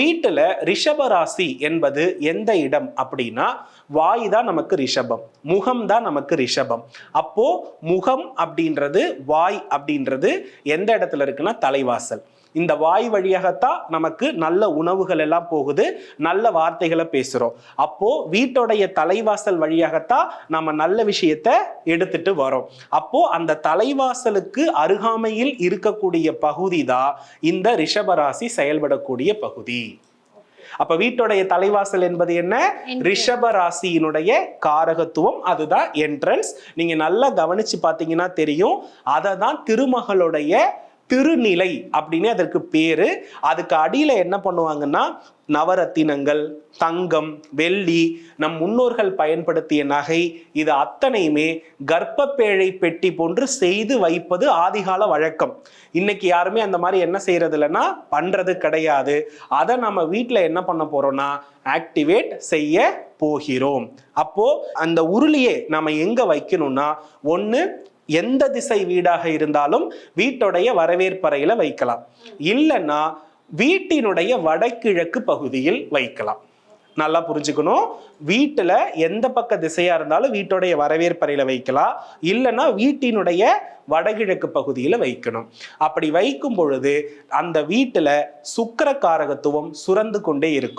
வீட்டுல ரிஷபராசி என்பது எந்த இடம் அப்படின்னா வாய் தான் நமக்கு ரிஷபம் முகம் தான் நமக்கு ரிஷபம். அப்போ முகம் அப்படின்றது வாய் அப்படின்றது எந்த இடத்துல இருக்குன்னா தலைவாசல். இந்த வாய் வழியாகத்தான் நமக்கு நல்ல உணவுகள் எல்லாம் போகுது நல்ல வார்த்தைகளை பேசுறோம். அப்போ வீட்டுடைய தலைவாசல் வழியாகத்தான் நம்ம நல்ல விஷயத்த எடுத்துட்டு வரோம். அப்போ அந்த தலைவாசலுக்கு அருகாமையில் இருக்கக்கூடிய பகுதி தான் இந்த ரிஷபராசி செயல்படக்கூடிய பகுதி. அப்ப வீட்டுடைய தலைவாசல் என்பது என்ன? ரிஷப ராசியினுடைய காரகத்துவம் அதுதான் என்ட்ரன்ஸ் நீங்க நல்லா கவனிச்சு பார்த்தீங்கன்னா தெரியும். அதை தான் திருமகளுடைய திருநிலை அப்படின்னு அதற்கு பேரு. அதுக்கு அடியில என்ன பண்ணுவாங்கன்னா நவரத்தினங்கள் தங்கம் வெள்ளி நம் முன்னோர்கள் பயன்படுத்திய நகை இது அத்தனையுமே கர்ப்பப்பேழை பெட்டி போன்று செய்து வைப்பது ஆதிகால வழக்கம். இன்னைக்கு யாருமே அந்த மாதிரி என்ன செய்யறது இல்லைன்னா பண்றது கிடையாது. அதை நம்ம வீட்டில் என்ன பண்ண போறோம்னா ஆக்டிவேட் செய்ய போகிறோம். அப்போ அந்த உருளியை நம்ம எங்க வைக்கணும்னா ஒன்று எந்த திசை வீடாக இருந்தாலும் வீட்டுடைய வரவேற்பறையில வைக்கலாம். இல்லைன்னா வீட்டினுடைய வடகிழக்கு பகுதியில் வைக்கலாம். நல்லா புரிஞ்சுக்கணும். வீட்டில் எந்த பக்க திசையா இருந்தாலும் வீட்டுடைய வரவேற்பறையில வைக்கலாம். இல்லைன்னா வீட்டினுடைய வடகிழக்கு பகுதியில் வைக்கணும். அப்படி வைக்கும் பொழுது அந்த வீட்டில் சுக்கர காரகத்துவம் சுரந்து கொண்டே இருக்கும்.